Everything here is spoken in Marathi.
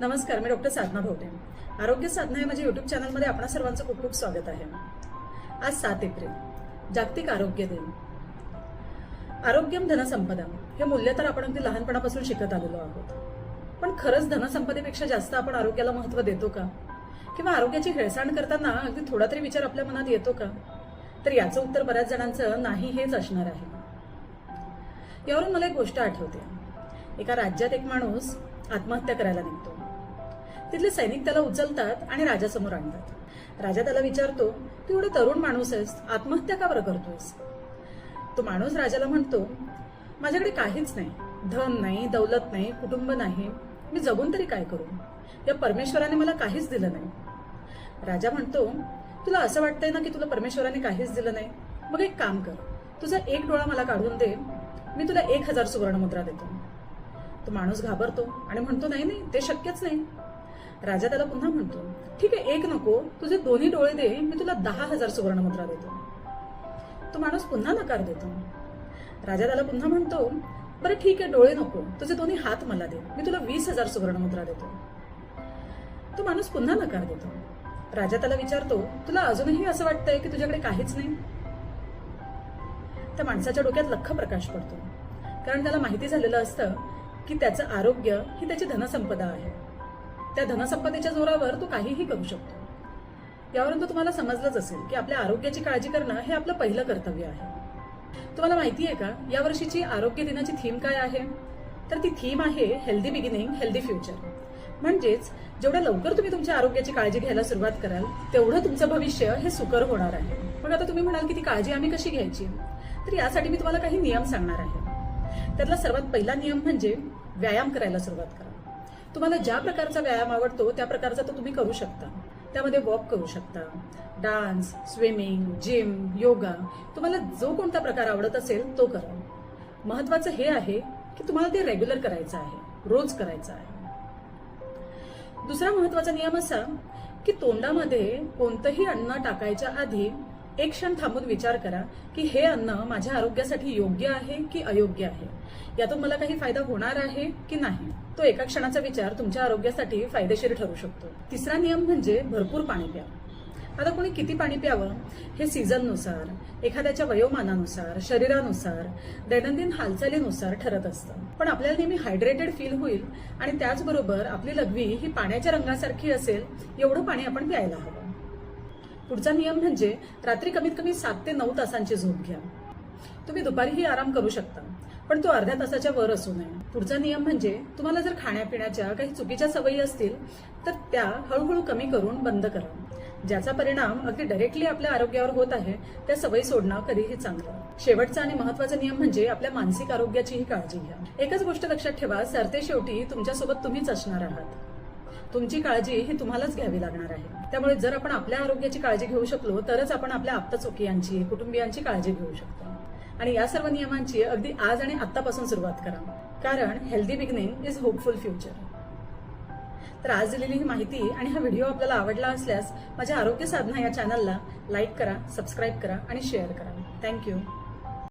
नमस्कार मी डॉक्टर साधना भोवटे आरोग्य साधना या माझ्या युट्यूब चॅनलमध्ये आपणा सर्वांचं खूप खूप स्वागत आहे. आज सात एप्रिल जागतिक आरोग्य दिन. आरोग्यम धनसंपदा हे मूल्य तर आपण अगदी लहानपणापासून शिकत आलेलो आहोत. पण खरंच धनसंपदेपेक्षा जास्त आपण आरोग्याला महत्त्व देतो का? किंवा आरोग्याची हेळसांड करताना अगदी थोडा तरी विचार आपल्या मनात येतो का? तर याचं उत्तर बऱ्याच जणांचं नाही हेच असणार आहे. यावरून मला एक गोष्ट आठवते. एका राज्यात एक माणूस आत्महत्या करायला निघतो. तिथले सैनिक त्याला उचलतात आणि राजासमोर आणतात. राजा त्याला विचारतो तू एवढा तरुण माणूस आहेस आत्महत्या का बरं करतोयस? तो माणूस राजाला म्हणतो माझ्याकडे काहीच नाही धन नाही दौलत नाही कुटुंब नाही. मी जगून तरी काय करू? या परमेश्वराने मला काहीच दिलं नाही. राजा म्हणतो तुला असं वाटतंय ना की तुला परमेश्वराने काहीच दिलं नाही? मग एक काम कर तुझा एक डोळा मला काढून दे मी तुला एक हजार सुवर्णमुद्रा देतो. तो माणूस घाबरतो आणि म्हणतो नाही नाही ते शक्यच नाही. राजा त्याला पुन्हा म्हणतो ठीक आहे एक नको तुझे दोन्ही डोळे दे मी तुला दहा हजार सुवर्णमुद्रा देतो. तो माणूस पुन्हा नकार देतो. राजा त्याला पुन्हा म्हणतो बरं ठीक आहे डोळे नको तुझे दोन्ही हात मला दे मी तुला वीस हजार सुवर्णमुद्रा देतो. तो माणूस पुन्हा नकार देतो. राजा त्याला विचारतो तुला अजूनही असं वाटतंय की तुझ्याकडे काहीच नाही? त्या माणसाच्या डोक्यात लख प्रकाश पडतो. कारण त्याला माहिती झालेलं असतं की त्याचं आरोग्य ही त्याची धनसंपदा आहे. त्या धनसंपत्तीच्या जोरावर तो काहीही करू शकतो. यावरून तो तुम्हाला समजलंच असेल की आपल्या आरोग्याची काळजी करणं हे आपलं पहिलं कर्तव्य आहे. तुम्हाला माहिती आहे का यावर्षीची आरोग्य दिनाची थीम काय आहे? तर ती थीम आहे हेल्दी बिगिनिंग हेल्दी फ्युचर. म्हणजेच जेवढ्या लवकर तुम्ही तुमच्या आरोग्याची काळजी घ्यायला सुरुवात कराल तेवढं तुमचं भविष्य हे सुकर होणार आहे. मग आता तुम्ही म्हणाल की ती काळजी आम्ही कशी घ्यायची? तर यासाठी मी तुम्हाला काही नियम सांगणार आहे. त्यातला सर्वात पहिला नियम म्हणजे व्यायाम करायला सुरुवात करा. तुम्हाला ज्या प्रकारचा व्यायाम आवडतो त्या प्रकारचा तो तुम्ही करू शकता. त्यामध्ये वॉक करू शकता डान्स स्विमिंग जिम योगा तुम्हाला जो कोणता प्रकार आवडत असेल तो करा. महत्वाचं हे आहे की तुम्हाला ते रेग्युलर करायचं आहे रोज करायचं आहे. दुसरा महत्त्वाचा नियम असा की तोंडामध्ये कोणतंही अन्न टाकायच्या आधी एक क्षण थांबून विचार करा की हे अन्न माझ्या आरोग्यासाठी योग्य आहे की अयोग्य आहे? यातून मला काही फायदा होणार आहे की नाही? तो एका क्षणाचा विचार तुमच्या आरोग्यासाठी फायदेशीर ठरू शकतो. तिसरा नियम म्हणजे भरपूर पाणी प्या. आता कोणी किती पाणी प्यावं? हे सीझननुसार एखाद्याच्या वयोमानानुसार शरीरानुसार दैनंदिन हालचालीनुसार ठरत असतं. पण आपल्याला नेहमी हायड्रेटेड फील होईल आणि त्याचबरोबर आपली लघवी ही पाण्याच्या रंगासारखी असेल एवढं पाणी आपण प्यायला हवं. पुढचा नियम म्हणजे रात्री कमीत कमी सात ते नऊ तासांची झोप घ्या. तुम्ही दुपारीही आराम करू शकता पण तो अर्ध्या तासाच्या वर असू नये. पुढचा नियम म्हणजे तुम्हाला जर खाण्यापिण्याच्या काही चुकीच्या सवयी असतील तर त्या हळूहळू कमी करून बंद करा. ज्याचा परिणाम अगदी डायरेक्टली आपल्या आरोग्यावर होत आहे त्या सवयी सोडणं कधीही चांगलं. शेवटचा आणि महत्त्वाचा नियम म्हणजे आपल्या मानसिक आरोग्याचीही काळजी घ्या. एकच गोष्ट लक्षात ठेवा सरते शेवटी तुमच्यासोबत तुम्हीच असणार आहात. तुमची काळजी ही तुम्हालाच घ्यावी लागणार आहे. त्यामुळे जर आपण आपल्या आरोग्याची काळजी घेऊ शकलो तरच आपण आपल्या आप्तचोकियांची कुटुंबियांची काळजी घेऊ शकतो. आणि या सर्व नियमांची अगदी आज आणि आत्तापासून सुरुवात करा. कारण healthy beginning is hopeful future तर आज दिलेली ही माहिती आणि हा व्हिडिओ आपल्याला आवडला असल्यास माझ्या आरोग्य साधना या चॅनलला लाईक करा सबस्क्राईब करा आणि शेअर करा. थँक्यू